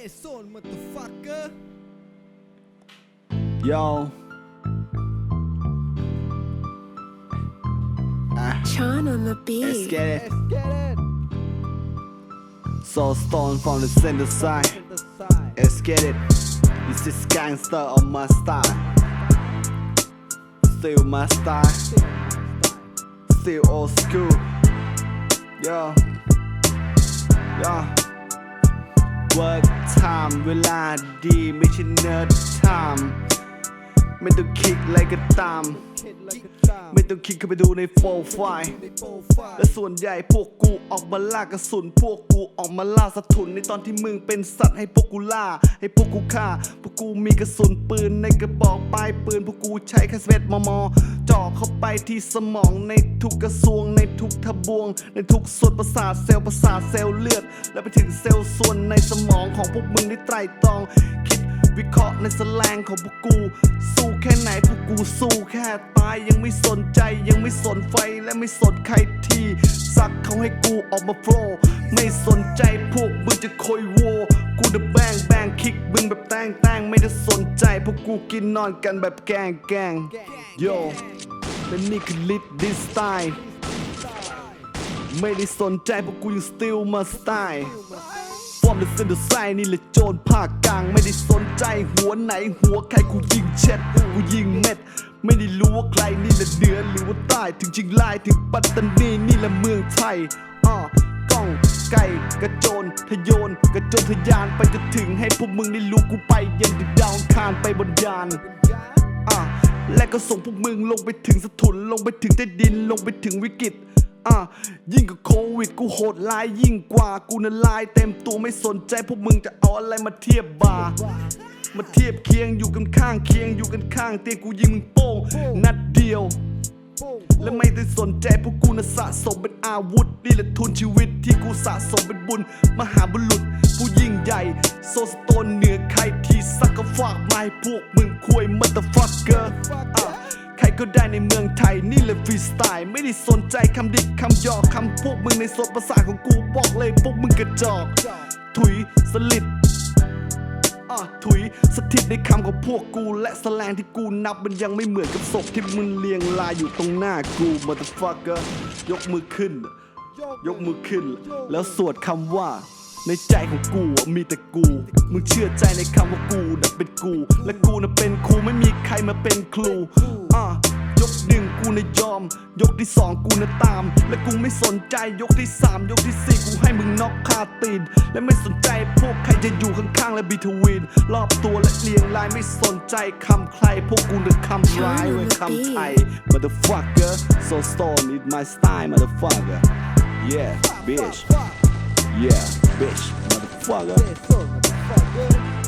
Yeah, son, motherfucker. Yo. Ah, Sean on the let's beat. get it. Let's get it. So stone from the center side. The side. Let's get it. This is gangster on my style. Still my style. Still old school. Yo. Yo. Work time เวลาดีไม่ใช่ nerd time ไม่ต้องคิดอะไรก็ตาม ไม่ต้องคิดเข้าไปดูในโฟลไฟล์และส่วนใหญ่พวกกูออกมาล่ากระสุน พวกกูออกมาล่าสะทุนในตอนที่มึงเป็นสัตว์ให้พวกกูล่า ให้พวกกูฆ่า กูมีกระสุนปืนในกระบอกปลายปืนพวกกูใช้แค่สเวตมอมอจ่อเข้าไปที่สมองในทุกกระทรวงในทุกทะบวง ในทุกส่วนประสาทเซลล์ประสาทเซลล์เลือด และไปถึงเซลล์ส่วนในสมองของพวกมึงได้ไตรตรองคิด วิเคราะห์ในสแลงของพวกกู สู้แค่ไหนพวกกูสู้แค่ตายยังไม่สนใจยังไม่สนไฟและไม่สนใครทีสักเขาให้กูออกมาโฟล์ไม่สนใจพวกมึงจะคอยโวกูเดอะแบงแบงคิกมึงแบบแตงแตงไม่ได้สนใจพวกกูกินนอนกันแบบแกงแกงโยและนี่คือลิดดิสไตล์ไม่ได้สนใจพวกกูยังสติลมาสไตล์ ฟอร์มเดอะเซนเดอร์ไซนี่แหละโจรภาคกลาง ไม่ได้สนใจหัวไหนหัวใครกูยิงเช็ดกูยิงเม็ด ไม่ได้รู้ว่าใครนี่แหละเหนือหรือว่าใต้ถึงเชิงรายถึงปัตตานีนี่แหละเมืองไทยอ่ากล้องไก่กระโจนทะโยนกระโจนทะยานไปจนถึงให้พวกมึงได้รู้กูไปยันดาวคารไปบนยานอะและก็ส่งพวกมึงลงไปถึงสถุนลงไปถึงใต้ดินลงไปถึงวิกฤต อะยิ่งกับโควิดกูโหดร้ายยิ่งกว่ากูนั้นลายเต็มตัวไม่สนใจพวกมึงจะเอาอะไรมาเทียบบามาเทียบเคียงอยู่กันข้างเคียงอยู่กันข้างเตียงกูยิงมึงโป้งนัดเดียว และไม่ได้สนใจพวกกูนะสะสมเป็นอาวุธนี่แหละทุนชีวิตที่กูสะสมเป็นบุญ มหาบุรุษผู้ยิ่งใหญ่ โซสโตนเหนือใครที่สักก็ฝากไมาให้พวกมึงคุยมัตเตอร์ฟักเกอร์ ก็ได้ในเมืองไทยนี่แหละฟรีสไตล์ ไม่ได้สนใจคำดิบคำหยอกคำพวกมึงในโซนประสาของกูบอกเลยพวกมึงกระจอก ถุยสลิดอะถุยสถิตในคำของพวกกู และแสลงที่กูนับมันยังไม่เหมือนกับศพที่มึงเรียงรายอยู่ตรงหน้ากู motherfucker ยกมือขึ้น ยกมือขึ้น แล้วสวดคำว่า ในใจของกูอะมีแต่กู มึงเชื่อใจในคำว่ากูน่ะเป็นกู และกูน่ะเป็นครูไม่มีใครมาเป็นครูอะยกหนึ่งกูน่ะยอม ยกที่สองกูน่ะตาม และกูไม่สนใจยกที่สามยกที่สี่กูให้มึงน็อกคาตีน และไม่สนใจพวกใครจะอยู่ข้างๆ และบีทวีนรอบตัวและเรียงรายไม่สนใจคำใคร พวกกูน่ะคำร้ายเว้ยคำไทย motherfucker so stone it my style motherfucker yeah bitch yeah bitch motherfucker Yeah, son, motherfucker.